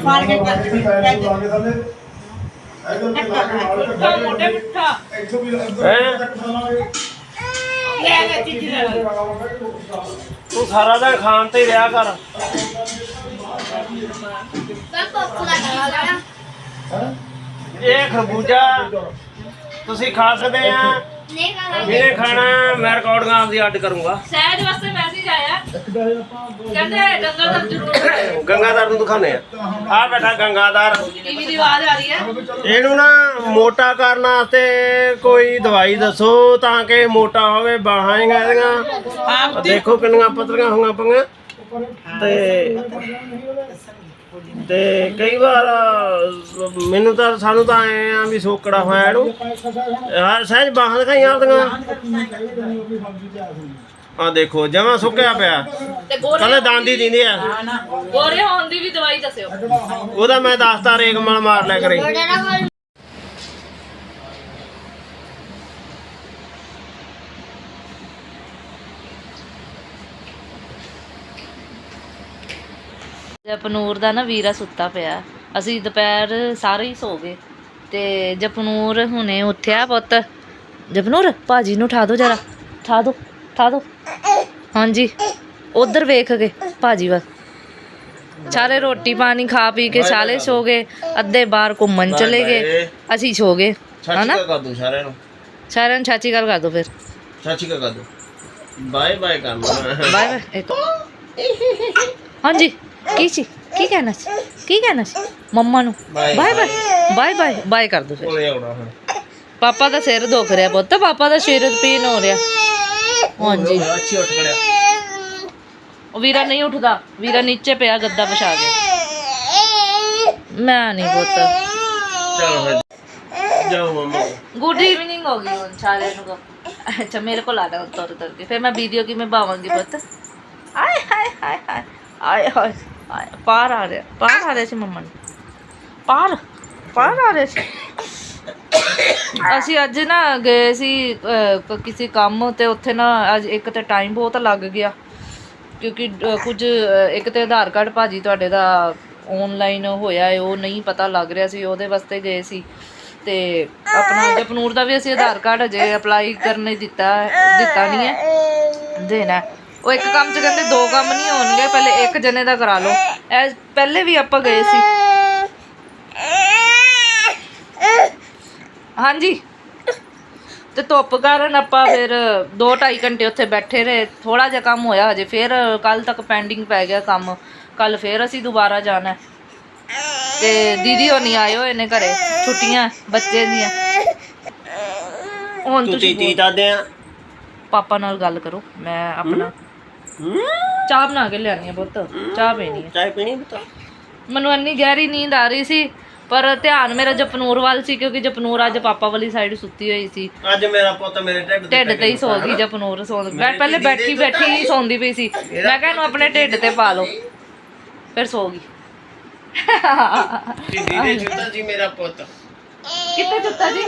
ਫਾੜ ਕੇ ਕੱਟ ਦੇ ਮਿੱਠਾ ਮੋਟੇ ਮਿੱਠਾ। ਲੈ ਲੈ ਚੀਜ਼ ਲੈ ਲੈ। ਤੂੰ ਸਾਰਾ ਦਿਨ ਖਾਣ ਤੇ ਹੀ ਰਿਹਾ ਕਰ। ਇਹ ਖਰਬੂਜਾ ਤੁਸੀਂ ਖਾ ਸਕਦੇ ਆ। ਜਿਹਨੇ ਖਾਣਾ। ਮੈਂ ਰਿਕਾਰਡਿੰਗ ਆਪਦੀ ਅੱਡ ਕਰੂੰਗਾ। ਸਹਿਜ ਵਾਸਤੇ ਕਹਿੰਦੇ ਡੰਗਰ ਦਾ ਜ਼ਰੂਰ ਗੰਗਾਧਰ ਨੂੰ ਦਿਖਾਣੇ ਆ। ਆ ਬੈਠਾ ਗੰਗਾਧਰ। ਟੀਵੀ ਦੀ ਆਵਾਜ਼ ਆ ਰਹੀ ਹੈ। ਇਹਨੂੰ ਨਾ ਮੋਟਾ ਕਰਨ ਵਾਸਤੇ ਕੋਈ ਦਵਾਈ ਦੱਸੋ ਤਾਂ ਕਿ ਮੋਟਾ ਹੋਵੇ ਬਾਹਾਂ ਹੀ ਆਹ ਦੇਖੋ ਕਿੰਨੀਆਂ ਪਤਲੀਆਂ ਹੋਈਆਂ ਪਈਆਂ। ਤੇ ਤੇ ਕਈ ਵਾਰ ਮੈਨੂੰ ਤਾਂ ਸਾਨੂੰ ਤਾਂ ਐ ਆ ਵੀ ਸੋਕੜਾ ਹੋਇਆ ਇਹਨੂੰ। ਯਾਰ ਸਹਿਜ ਬਾਹਾਂ ਦਿਖਾਈਆਂ ਆਪਦੀਆਂ ਆ ਦੇਖੋ ਜਮਾ ਸੁੱਕਿਆ ਪਿਆ। ਤੇ ਗੋਰੇ ਕੱਲੇ ਦਾੰਦੀ ਦਿੰਦੇ ਆ। ਗੋਰੇ ਹੋਣ ਦੀ ਵੀ ਦਵਾਈ ਦੱਸਿਓ। ਉਹਦਾ ਮੈਂ ਦੱਸਦਾ ਰੇਗਮਲ ਮਾਰ ਲਿਆ ਕਰੇ। ਜਪਨੂਰ ਦਾ ਨਾ ਵੀਰਾ ਸੁੱਤਾ ਪਿਆ। ਅਸੀਂ ਦੁਪਹਿਰ ਸਾਰੇ ਹੀ ਸੋ ਗਏ। ਤੇ ਜਪਨੂਰ ਹੁਣੇ ਉੱਠਿਆ ਪੁੱਤ। ਜਪਨੂਰ ਭਾਜੀ ਨੂੰ ਉਠਾ ਦਿਓ ਜਰਾ। ਉਠਾ ਦਿਓ ਉਠਾ ਦਿਓ ਹਾਂਜੀ। ਉਧਰ ਵੇਖ ਕੇ ਭਾਜੀ ਵੱਲ। ਸਾਰੇ ਰੋਟੀ ਪਾਣੀ ਖਾ ਪੀ ਕੇ ਸਾਲੇ ਸੋ ਗਏ। ਅੱਧੇ ਬਾਹਰ ਘੁੰਮਣ ਚਲੇ ਗਏ। ਅਸੀਂ ਸੋ ਗਏ। ਹਨਾ? ਕਰ ਦੂੰ ਸਾਰਿਆਂ ਨੂੰ। ਸਾਰਿਆਂ ਨੂੰ ਚਾਚੀ ਗੱਲ ਕਰ ਦਿਓ ਫਿਰ। ਚਾਚੀ ਕਾ ਕਰ ਦੂੰ। ਬਾਏ ਬਾਏ ਕਰਨਾ ਬਾਏ ਬਾਏ ਇੱਕ। ਹਾਂਜੀ। ਕੀ ਸੀ? ਕੀ ਕਹਿਣਾ ਸੀ? ਕੀ ਕਹਿਣਾ ਸੀ? ਮੰਮਾ ਨੂੰ. Bye. Bye bye. Bye bye. ਕਰ ਦੋ ਫਿਰ। ਪਾਪਾ ਦਾ ਸਿਰ ਦੁਖ ਰਿਹਾ ਪੁੱਤ। ਪਾਪਾ ਦਾ ਸਿਰ ਪੀਨ ਹੋ ਰਿਹਾ। ਹਾਂਜੀ। ਅੱਛੀ ਉੱਠ ਖੜਿਆ। ਉਹ ਵੀਰਾ ਨਹੀਂ ਉੱਠਦਾ ਵੀਰਾ ਨੀਚੇ ਪਿਆ ਗੱਦਾ ਵਿਛਾ ਕੇ। ਮੈਂ ਨਹੀਂ ਪੁੱਤ। ਚਲੋ ਫਿਰ। ਜਾਓ ਮਮਾ। ਗੁੱਡ ਈਵਨਿੰਗ ਹੋ ਗਈ ਹੁਣ ਸਾਰਿਆਂ ਨੂੰ। ਕਹੋ। ਅੱਛਾ ਮੇਰੇ ਕੋਲ ਆ ਜਾ ਤੁਰ ਤੁਰ ਕੇ। ਫਿਰ ਮੈਂ ਵੀਡੀਓ ਕਿਵੇਂ ਪਾਵਾਂਗੀ ਪੁੱਤ? ਆਏ ਹਾਏ ਹਾਏ ਹਾਏ। ਆਏ ਹਾਏ ਆਏ ਪਾਰ ਆ ਰਿਹਾ ਪਾਰ ਆ ਰਿਹਾ ਸੀ ਮੰਮਾ ਨੂੰ। ਪਾਰ ਪਾਰ ਆ ਰਿਹਾ ਸੀ। ਅਸੀਂ ਅੱਜ ਨਾ ਗਏ ਸੀ ਅਹ, ਕਿਸੇ ਕੰਮ ਤੇ ਉੱਥੇ ਨਾ ਅੱਜ ਇੱਕ ਤੇ ਟਾਈਮ ਬਹੁਤ ਲੱਗ ਗਿਆ। ਕਿਉਂਕਿ ਅਹ, ਕੁਝ ਅਹ, ਇੱਕ ਤੇ ਆਧਾਰ ਕਾਰਡ ਭਾਜੀ ਤੁਹਾਡੇ ਦਾ ਆਨਲਾਈਨ ਹੋਇਆ ਹੈ ਉਹ ਨਹੀਂ ਪਤਾ ਲੱਗ ਰਿਹਾ ਸੀ ਉਹਦੇ ਵਾਸਤੇ ਗਏ ਸੀ। ਤੇ ਆਪਣਾ ਜਪਨੂਰ ਦਾ ਵੀ ਅਸੀਂ ਆਧਾਰ ਕਾਰਡ ਅਜੇ ਅਪਲਾਈ ਕਰਨੇ ਦਿੱਤਾ ਦਿੱਤਾ ਨਹੀਂ ਹੈ। ਦੇਣਾ ਹੈ। ਉਹ ਇੱਕ ਕੰਮ 'ਚ ਕਹਿੰਦੇ ਦੋ ਕੰਮ ਨਹੀਂ ਹੋਣਗੇ ਪਹਿਲੇ ਇੱਕ ਜਣੇ ਦਾ ਕਰਾ ਲਓ। ਐ ਪਹਿਲੇ ਵੀ ਆਪਾਂ ਗਏ ਸੀ। ਹਾਂਜੀ। ਤੇ ਧੁੱਪ ਕਾਰਨ ਆਪਾਂ ਫਿਰ 2.5 ਘੰਟੇ ਉੱਥੇ ਬੈਠੇ ਰਹੇ। ਥੋੜਾ ਜਿਹਾ ਕੰਮ ਹੋਇਆ ਹਜੇ ਫਿਰ ਕੱਲ ਤੱਕ ਪੈਂਡਿੰਗ ਪੈ ਗਿਆ ਕੰਮ। ਕੱਲ ਫਿਰ ਅਸੀਂ ਦੁਬਾਰਾ ਜਾਣਾ ਹੈ। ਤੇ ਦੀਦੀ ਹੋਣੀ ਆਏ ਹੋਏ ਨੇ ਘਰੇ ਛੁੱਟੀਆਂ ਬੱਚੇ ਦੀਆਂ। ਹੁਣ ਤੁਸੀਂ ਤੀ ਦਾਦੇ ਆ। ਪਾਪਾ ਨਾਲ ਗੱਲ ਕਰੋ ਮੈਂ ਆਪਣਾ ਚਾਹ ਬਣਾ ਕੇ ਲਿਆਣੀ ਆ ਪੁੱਤ। ਚਾਹ ਪੀਣੀ ਆ। ਚਾਹ ਪੀਣੀ ਬਤਾ ਮੈਨੂੰ ਇੰਨੀ ਗਹਿਰੀ ਨੀਂਦ ਆ ਰਹੀ ਸੀ ਪਰ ਧਿਆਨ ਮੇਰਾ ਜਪਨੂਰ ਵੱਲ ਸੀ ਕਿਉਂਕਿ ਜਪਨੂਰ ਅੱਜ ਪਾਪਾ ਵਾਲੀ ਸਾਈਡ ਸੁੱਤੀ ਹੋਈ ਸੀ। ਅੱਜ ਮੇਰਾ ਪੁੱਤ ਮੇਰੇ ਢਿੱਡ ਤੇ ਢਿੱਡ ਤੇ ਹੀ ਸੌ ਗਈ ਜਪਨੂਰ ਸੌਂ ਮੈਂ ਪਹਿਲੇ ਬੈਠੀ ਬੈਠੀ ਹੀ ਸੌਂਦੀ ਪਈ ਸੀ। ਮੈਂ ਕਿਹਾ ਇਹਨੂੰ ਆਪਣੇ ਢਿੱਡ ਤੇ ਪਾ ਲਓ ਫਿਰ ਸੌ ਗਈ। ਦੀਦੀ ਦੇ ਚੁੱਤਾ ਜੀ ਮੇਰਾ ਪੁੱਤ। ਕਿੱਥੇ ਚੁੱਤਾ ਜੀ?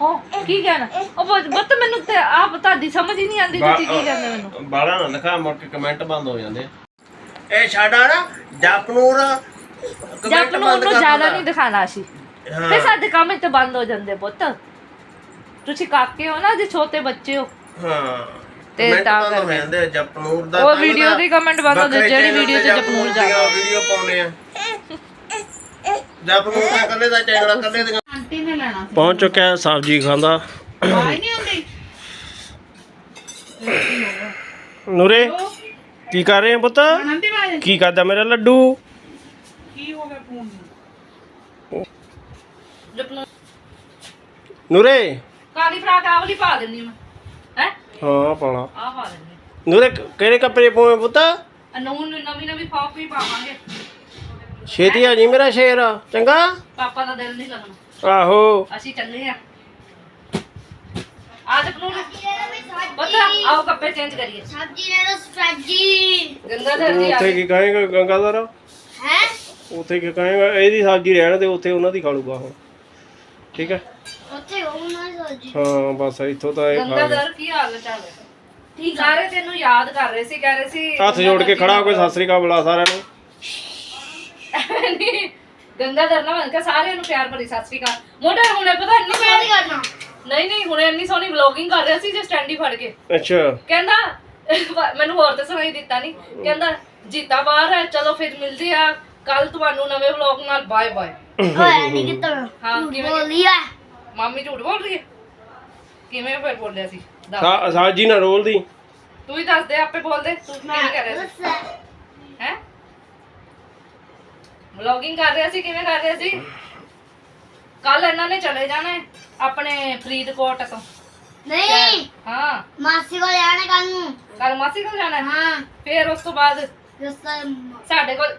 ਉਹ ਕੀ ਕਹਿਣਾ? ਉਹ ਬੱਤ ਮੈਨੂੰ ਤੇ ਆਪ ਤੁਹਾਡੀ ਸਮਝ ਹੀ ਨਹੀਂ ਆਉਂਦੀ ਤੁਸੀਂ ਕੀ ਕਹਿੰਦੇ ਮੈਨੂੰ। ਬਾਲਾ ਨਾ ਲਿਖਾ ਮੁੜ ਕੇ ਕਮੈਂਟ ਬੰਦ ਹੋ ਜਾਂਦੇ। ਇਹ ਸਾਡਾ ਨਾ ਜਪਨੂਰ ਬੰਦ ਨੂੰ ਕਰ ਜ਼ਿਆਦਾ। ਨਹੀਂ ਦਿਖਾਣਾ ਸੀ। ਹਾਂ। ਫਿਰ ਸਾਡੇ ਕੰਮ ਇੱਥੇ ਬੰਦ ਹੋ ਜਾਂਦੇ ਪੁੱਤ। ਤੁਸੀਂ ਕਾਕੇ ਹੋ ਨਾ ਜੇ ਛੋਟੇ ਬੱਚੇ ਹੋ। ਹਾਂ। ਤੇ ਤਾਂ ਹੋ ਕਰਕੇ। ਆ, ਜਪਨੂਰ ਦਾ ਉਹ ਤਾਂ ਵੀਡੀਓ ਦੀ comment ਬੰਦ ਹੋ ਜਿਹੜੀ ਵੀਡੀਓ 'ਚ ਤੇ ਜਪਨੂਰ ਜਾਂਦਾ। ਵੀਡੀਓ ਪਾਉਣੇ ਆ। ਜਪਨੂਰ ਦਾ ਕੱਲੇ ਦਾ ਚੈਨਲ ਕੱਲੇ ਦੀਆਂ ਆਂਟੀ ਨੇ ਲੈਣਾ ਪਹੁੰਚ ਚੁੱਕਿਆ ਸਬਜ਼ੀ ਖਾਂਦਾ ਆਈ ਨਹੀਂ ਹੁੰਦੀ ਨੂਰੇ ਕੀ ਕਰ ਰਹੇ ਆ ਪੁੱਤ? ਕੀ ਕਰਦਾ ਮੇਰਾ ਲੱਡੂ? ਕੀ ਹੋ ਗਿਆ ਫੋਨ ਨੂੰ? ਜਪਨੂਰ ਨੂਰੇ। ਕਾਲੀ ਫਰਾਕ ਆਹ ਵਾਲੀ ਪਾ ਦਿੰਦੀ ਮੈਂ। ਹੈ? ਹਾਂ ਪਾਣਾ ਆਹ ਪਾ ਦਿੰਦੀ ਨੂਰੇ ਕਿਹੜੇ ਕੱਪੜੇ ਪਾਉਣੇ ਪੁੱਤ? ਅਨੂਨ ਨੂੰ ਨਵੀਂ ਨਵੀਂ ਫਾਪ ਵੀ ਪਾਵਾਂਗੇ। ਛੇਤੀ ਆ ਜੀ ਮੇਰਾ ਸ਼ੇਰ। ਚੰਗਾ? ਪਾਪਾ ਦਾ ਦਿਲ ਨਹੀਂ ਕਰਨਾ ਆਹੋ। ਅਸੀਂ ਚੱਲੇ ਆ ਆ ਜਪਨੂਰ ਪਤਾ ਆਓ ਕੱਪੜੇ ਚੇਂਜ ਕਰੀਏ। ਸਬਜ਼ੀ ਲੈ ਲਓ ਸਬਜ਼ੀ। ਗੰਗਾਧਰ ਜੀ ਆ ਉੱਥੇ ਕੀ ਕਹੇਗਾ ਗੰਗਾਧਰ ਹੈ? ਉੱਥੇ ਕੀ ਕਹੇਗਾ ਇਹਦੀ ਸਬਜ਼ੀ ਰਹਿਣ ਦੇ ਉੱਥੇ ਉਹਨਾਂ ਦੀ ਖਾ ਲੂਗਾ ਹੁਣ ਠੀਕ ਹੈ? ਉੱਥੇ ਉਹ ਨਾ ਸਬਜ਼ੀ ਹਾਂ ਬਸ ਇੱਥੋਂ ਤਾਂ ਇਹ ਖਾ ਗਿਆ ਗੰਗਾਧਰ ਕੀ ਹਾਲ ਚਾਲ ਹੈ ਠੀਕ ਸਾਰੇ ਤੈਨੂੰ ਯਾਦ ਕਰ ਰਹੇ ਸੀ ਕਹਿ ਰਹੇ ਸੀ ਹੱਥ ਜੋੜ ਕੇ ਖੜਾ ਹੋ ਕੇ ਸਤਿ ਸ੍ਰੀ ਅਕਾਲ ਬੁਲਾ ਸਾਰਿਆਂ ਨੂੰ। ਨਹੀਂ ਗੰਗਾ ਦਰਨਾ ਬਣ ਕੇ ਸਾਰਿਆਂ ਨੂੰ ਪਿਆਰ ਭਰੀ ਸਤਿ ਸ੍ਰੀ ਅਕਾਲ। ਮੋਟਾ ਹੁਣੇ ਪਤਾ ਮੈਂ ਨਹੀਂ ਸੋਹਣੀ ਕਰਨਾ। ਨਹੀਂ ਨਹੀਂ ਹੁਣੇ ਇੰਨੀ ਸੋਹਣੀ ਵਲੌਗਿੰਗ ਕਰ ਰਿਹਾ ਸੀ ਜੇ ਸਟੈਂਡੀ ਫੜ ਕੇ। ਅੱਛਾ। ਕਹਿੰਦਾ ਮੈਨੂੰ ਹੋਰ ਤਾਂ ਸੁਣਾਈ ਦਿੱਤਾ ਨਹੀਂ। ਕਹਿੰਦਾ ਜੀਤਾ ਬਾਹਰ ਹੈ ਚਲੋ ਫਿਰ ਮਿਲਦੇ ਆ। ਕੱਲ ਤੁਹਾਨੂੰ ਨਵੇਂ ਵਲੌਗ ਨਾਲ ਬਾਏ ਬਾਏ ਓਏ ਨਹੀਂ ਕਿਤਾ। ਹਾਂ ਕਿਵੇਂ? ਬੋਲਿਆ ਮਾਮੀ ਝੂਠ ਬੋਲ ਰਹੀ ਹੈ ਕਿਵੇਂ ਫਿਰ ਬੋਲਿਆ ਸੀ? ਦੱਸ। ਸਾ- ਸਾਜੀ ਨਾ ਰੋਲ ਦੀ। ਤੂੰ ਹੀ ਦੱਸ ਦੇ ਆਪੇ ਬੋਲ ਦੇ। ਤੂੰ ਕਿਵੇਂ ਕਰ ਰਿਹਾ ਸੀ? ਹੈ? ਵਲੌਗਿੰਗ ਕਰ ਰਿਹਾ ਸੀ ਕਿਵੇਂ ਕਰ ਰਿਹਾ ਸੀ? ਕੱਲ ਇਹਨਾਂ ਨੇ ਚਲੇ ਜਾਣਾ ਹੈ ਆਪਣੇ ਫਰੀਦਕੋਟ ਤੋਂ। ਨਹੀਂ। ਹਾਂ। ਮਾਸੀ ਕੋਲ ਜਾਣਾ ਕੱਲ ਨੂੰ। ਕੱਲ ਮਾਸੀ ਕੋਲ ਜਾਣਾ ਹੈ ਹਾਂ। ਫਿਰ ਉਸ ਤੋਂ ਬਾਅਦ ਰਸਤਾ ਸਾਡੇ ਕੋਲ ਆ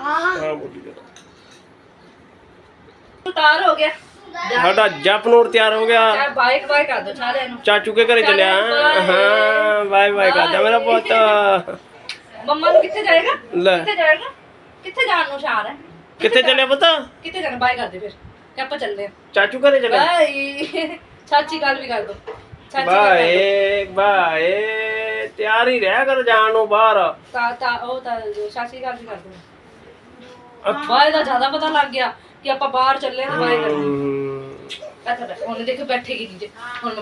ਹਾਂ ਬੋਲੀ ਜਾ। ਉਤਾਰ ਹੋ ਗਿਆ। ਸਾਡਾ ਜਪਨੂਰ ਤਿਆਰ ਹੋ ਗਿਆ। ਚਾਹ ਬਾਈਕ ਬਾਈ ਕਰ ਦੋ ਸਾਰਿਆਂ ਨੂੰ। ਚਾਚੂ ਕੇ ਘਰੇ ਚੱਲਿਆ। ਹਾਂ ਬਾਏ ਬਾਏ ਕਰਦਾ ਮੇਰਾ ਪੁੱਤ। ਮੰਮਾ ਨੂੰ ਕਿੱਥੇ ਜਾਏਗਾ? ਲੈ। ਕਿੱਥੇ ਜਾਏਗਾ? ਕਿੱਥੇ ਜਾਣ ਨੂੰ ਸ਼ਾਰ ਹੈ? ਕਿੱਥੇ ਚੱਲਿਆ ਪੁੱਤ? ਕਿੱਥੇ ਜਾਣਾ? ਬਾਈ ਕਰ ਦੇ ਫਿਰ। ਕਿ ਆਪਾਂ ਚੱਲਦੇ ਹਾਂ। ਚਾਚੂ ਘਰੇ ਚੱਲਿਆ। ਬਾਈ ਚਾਚੀ ਗੱਲ ਵੀ ਕਰ ਦੋ। ਚਾਚੀ ਗੱਲ ਕਰ ਦਿਓ। Bye bye. ਤਿਆਰ ਹੀ ਰਹਿ ਕਰ ਜਾਣ ਨੂੰ ਬਾਹਰ। ਤਾਂ ਤਾਂ ਉਹ ਤਾਂ ਚਾਚੀ ਗੱਲ ਵੀ ਕਰ ਦੋ। ਬਾਈ ਦਾ ਜ਼ਿਆਦਾ ਪਤਾ ਲੱਗ ਗਿਆ ਕਿ ਆਪਾਂ ਬਾਹਰ ਚੱਲੇ ਹਾਂ ਬਾਈ ਕਰਨੀ ਹਮ, ਅੱਛਾ ਬੈ- ਉਹਨੇ ਦੇਖ ਬੈਠੇਗੀ ਨੀਚੇ ਹੁਣ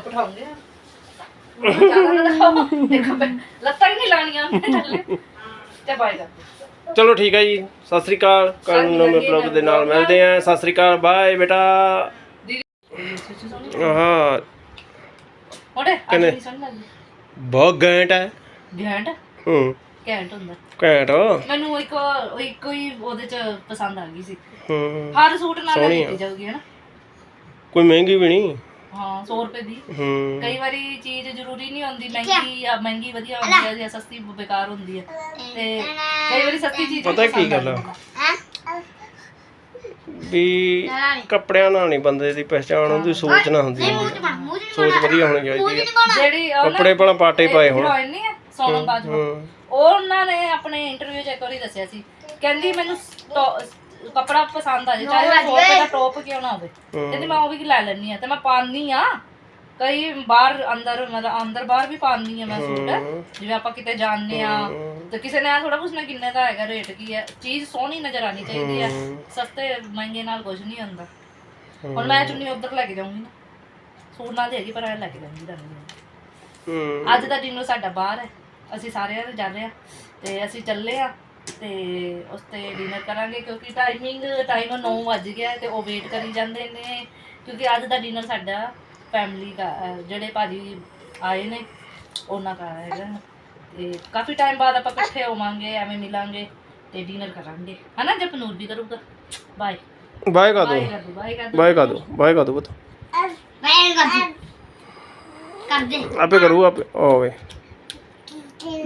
ਮੈਂ ਦੇਖੋ ਬੈ- ਲੱਤਾਂ ਹੀ ਨਹੀਂ ਲਾਣੀਆਂ ਉਹਨੇ ਥੱਲੇ ਤੇ ਕਰ ਦਿਓ। ਚਲੋ ਠੀਕ ਹੈ ਜੀ ਸਤਿ ਸ੍ਰੀ ਅਕਾਲ। ਕੱਲ ਨੂੰ ਨਵੇਂ ਬਲੌਗ ਦੇ ਨਾਲ ਮਿਲਦੇ ਆਂ। ਸਤਿ ਸ੍ਰੀ ਅਕਾਲ ਬਾਏ ਬੇਟਾ। ਹਾਂ। ਅੱਜ ਕਿੰਨੇ? ਨਹੀਂ ਸੁਣ ਲੱਗੀ ਬਹੁਤ ਘੈਂਟ ਹੈ। ਘੈਂਟ? ਹੂੰ। ਘੈਂਟ ਹੁੰਦਾ। ਘੈਂਟ? ਮੈਨੂੰ ਇੱਕ ਉਹ ਇੱਕ ਹੀ ਉਹਦੇ ਚ ਪਸੰਦ ਆ ਗਈ ਸੀ। ਹੂੰ। ਹਰ ਸੂਟ ਨਾਲ ਸੋਹਣੀ ਆ। ਕੀਤੀ ਜਾਊਗੀ ਹਨਾ? ਕੋਈ ਮਹਿੰਗੀ ਵੀ ਨਹੀਂ? ਹਾਂ 100 ਰੁਪਏ ਦੀ। ਹੂੰ। ਕਈ ਵਾਰੀ ਚੀਜ਼ ਜ਼ਰੂਰੀ ਨਹੀਂ ਹੁੰਦੀ ਮਹਿੰਗੀ ਜਾਂ ਮਹਿੰਗੀ ਵਧੀਆ ਹੁੰਦੀ ਹੈ ਜਾਂ ਸਸਤੀ ਬੇਕਾਰ ਹੁੰਦੀ ਹੈ ਤੇ ਕਈ ਵਾਰੀ ਸਸਤੀ ਚੀਜ਼ ਵੀ ਪਤਾ ਕੀ ਪਸੰਦ ਆ ਗੱਲ ਆ? ਜਾਂਦੀ। ਵੀ ਕੱਪੜਿਆਂ ਨਾਲ ਨਹੀਂ ਬੰਦੇ ਦੀ ਪਹਿਚਾਣ ਹੁੰਦੀ ਸੋਚ ਨਾ ਹੁੰਦੀ ਮੂੰਹ ਚ ਬਣ ਮੂੰਹ ਚ ਸੋਚ ਵਧੀਆ ਹੋਣੀ ਚਾਹੀਦੀ ਹੈ ਜਿਹੜੀ ਉਹ ਕੱਪੜੇ ਪਹਿਲਾਂ ਪਾਟੇ ਪਾਏ ਹੋਣ। ਹੀਰੋਇਨ ਨਹੀਂ ਹੈ ਸੋਨਮ ਬਾਜਵਾ ਉਹਨਾਂ ਨੇ ਆਪਣੇ ਇੰਟਰਵਿਊ 'ਚ ਇੱਕ ਵਾਰੀ ਦੱਸਿਆ ਸੀ। ਕਹਿੰਦੀ ਮੈਨੂੰ ਟੋ- ਕੱਪੜਾ ਪਸੰਦ ਆ ਜਾਏ ਚਾਹੇ ਉਹ ਸੌ ਰੁਪਏ ਦਾ ਟੌਪ ਕਿਉਂ ਨਾ ਹੋਵੇ। ਕਹਿੰਦੀ ਮੈਂ ਉਹ ਵੀ ਲੈ ਲੈਣੀ ਆ ਤੇ ਮੈਂ ਪਾਉਂਦੀ ਆ ਕਈ ਬਾਹਰ ਅੰਦਰ ਮਤਲਬ ਅੰਦਰ ਬਾਹਰ ਵੀ ਪਾਉਂਦੀ ਆ ਮੈਂ ਸੂਟ। ਜਿਵੇਂ ਆਪਾਂ ਕਿਤੇ ਜਾਂਦੇ ਆ ਤੇ ਕਿਸੇ ਨੇ ਥੋੜਾ ਪੁੱਛਣਾ ਕਿੰਨੇ ਦਾ ਹੈਗਾ ਰੇਟ ਕੀ ਹੈ। ਚੀਜ਼ ਸੋਹਣੀ ਨਜ਼ਰ ਆਣੀ ਚਾਹੀਦੀ ਹੈ। ਸਸਤੇ ਮਹਿੰਗੇ ਨਾਲ ਕੁਝ ਨਹੀਂ ਹੁੰਦਾ। ਹੁਣ ਮੈਂ ਚੁੰਨੀ ਉਧਰ ਲੈ ਕੇ ਜਾਊਂਗੀ ਨਾ। ਸੂਟ ਨਾਲ ਦੇ ਹੈਗੀ ਪਰ ਐ ਲੈ ਕੇ ਜਾਊਂਗੀ ਤੁਹਾਨੂੰ ਹੂੰ। ਅੱਜ ਦਾ ਡਿਨਰ ਸਾਡਾ ਬਾਹਰ ਹੈ। ਅਸੀਂ ਸਾਰੇ ਜਣੇ ਜਾ ਰਹੇ ਆ ਤੇ ਅਸੀਂ ਚੱਲੇ ਆ ਤੇ ਉਸ ਤੇ ਡਿਨਰ ਕਰਾਂਗੇ ਕਿਉਂਕਿ ਟਾਈਮਿੰਗ ਟਾਈਮ 9 ਵੱਜ ਗਿਆ ਤੇ ਉਹ ਵੇਟ ਕਰੀ ਜਾਂਦੇ ਨੇ ਕਿਉਂਕਿ ਅੱਜ ਦਾ ਡਿਨਰ ਸਾਡਾ ਫੈਮਿਲੀ ਦਾ ਜਿਹੜੇ ਭਾਜੀ ਆਏ ਨੇ ਉਹਨਾਂ ਦਾ ਹੈਗਾ। ਤੇ ਕਾਫੀ ਟਾਈਮ ਬਾਅਦ ਆਪਾਂ ਇਕੱਠੇ ਹੋਵਾਂਗੇ ਐਵੇਂ ਮਿਲਾਂਗੇ ਤੇ ਡਿਨਰ ਕਰਾਂਗੇ। ਹਨਾ ਜਪਨੂਰ ਵੀ ਕਰੂਗਾ। ਬਾਏ ਬਾਏ ਕਰ ਬਾਏ ਦੋ। ਬਾਏ ਕਰ ਦੋ ਬਾਏ ਕਰ ਦੋ। ਬਾਏ ਕਰ ਦੋ ਪੁੱਤ ਮੈਂ ਕਰ ਦੇ ਕਰ ਦੇ। ਆਪੇ ਕਰੂ ਆਪੇ ਓਏ। ਬਾਏ